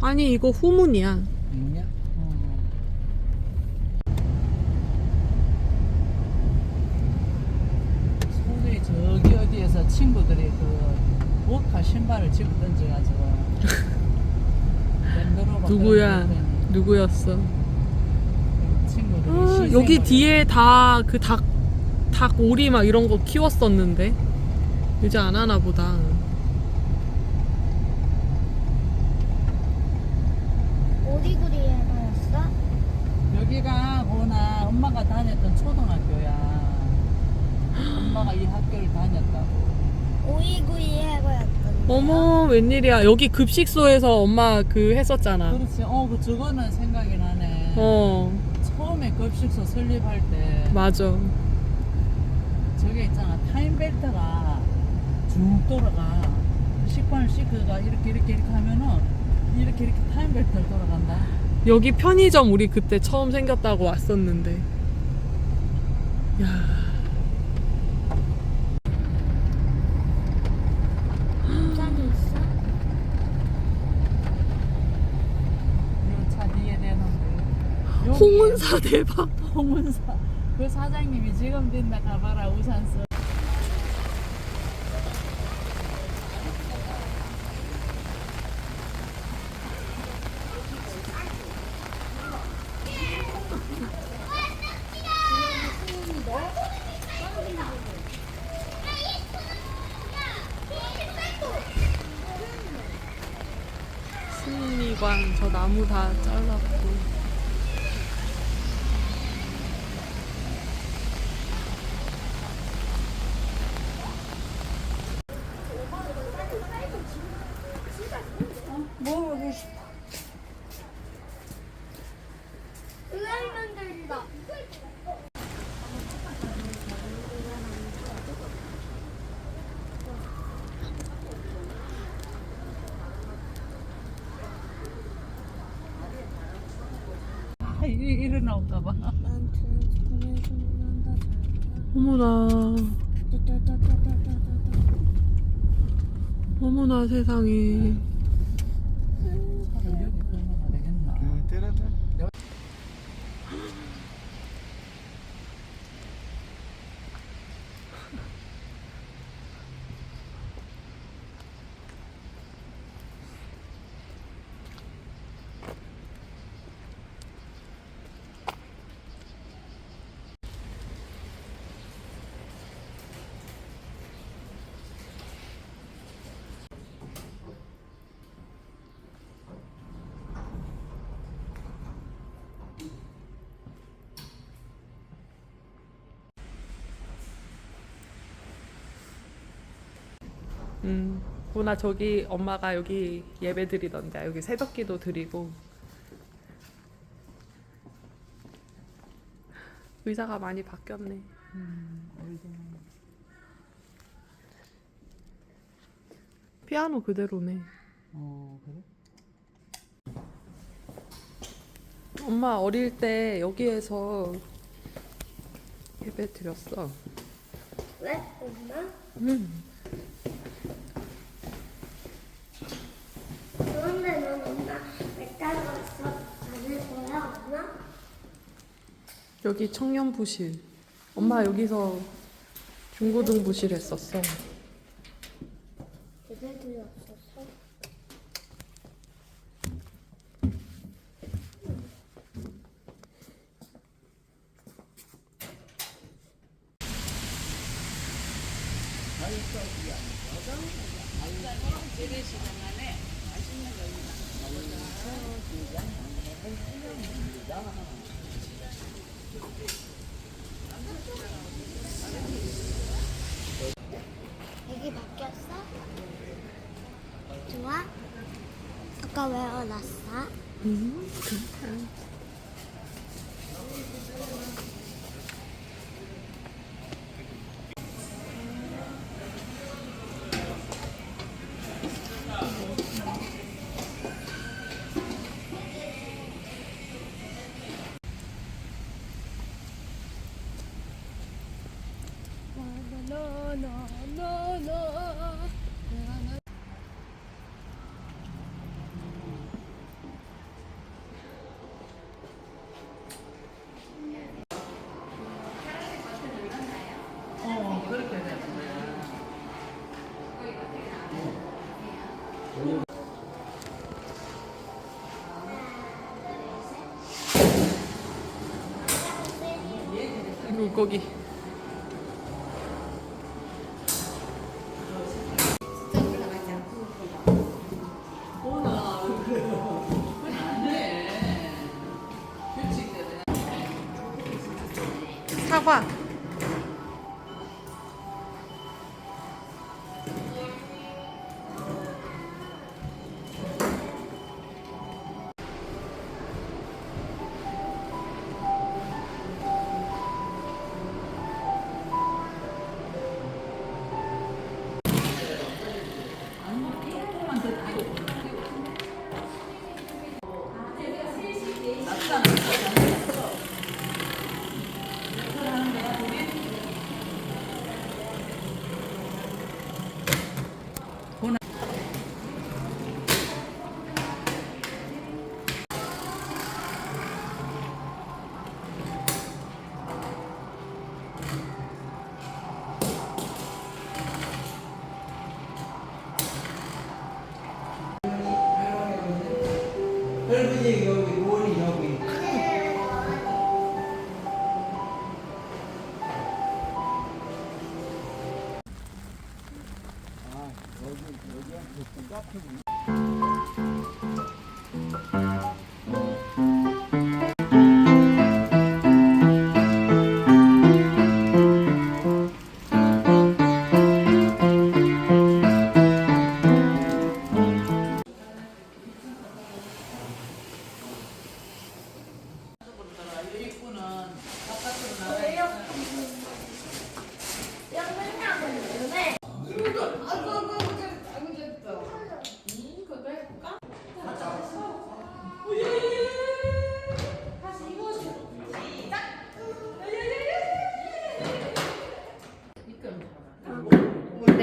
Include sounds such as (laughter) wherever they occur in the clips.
아니 이거 후문이야. 뭐냐? 어. 소리 저기 어디에서 친구들이 그 모카 신발을 집어 던져가지고 (laughs) 랜드로버 누구야? 끌고 누구였어? 친구들이 아, 시샘을 여기 뒤에 다 그 닭 닭 오리 막 이런 거 키웠었는데 이제 안 하나 보다. 오리구리에 넣었어? 여기가 보나 엄마가 다녔던 초등학교야 엄마가 이 학교를 다녔다고 오리구리 해고였던데. 어머 웬일이야? 여기 급식소에서 엄마 그 했었잖아. 그렇지 어 그 저거는 생각이 나네 어 처음에 급식소 설립할 때 맞아. 저게 있잖아 타임벨트가 쭉 돌아가 식판을 시크가 이렇게 이렇게 이렇게 하면은 이렇게 이렇게 타임벨트를 돌아간다 여기 편의점 우리 그때 처음 생겼다고 왔었는데. 야. 짠이 있어? 이차 뒤에 대놓은 홍은사 대박. 홍은사 그 사장님이 지금 된다 가봐라 우산 써 승리관 저 나무 다 잘랐고. 뭐 먹고 싶어? 슬라임 만들기다. 아, 이- 일어나올까봐 난. 어머나. 따따따따따따따. 어머나 세상에. 차를 여기 끌면 되겠나 음. 보나 저기 엄마가 여기 예배 드리던데 여기 새벽기도 드리고 의자가 많이 바뀌었네. 피아노 그대로네. 어 그래? 엄마 어릴 때 여기에서 예배 드렸어. 왜? 엄마? 음. 그런데 넌 엄마 왜 따라왔어? 안 해서야 엄마? 여기 청년 부실. 엄마 여기서 중고등 부실 했었어. 예배 드렸었어? 여기 바뀌었어? 좋아? 아까 외워놨어? 음, 괜찮아. 물고기. 사과. Thank you. 할머니 여기 원이 여기. 아 여기 여기 카페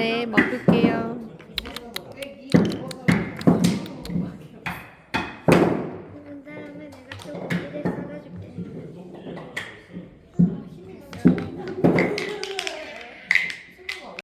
네, 먹을게요.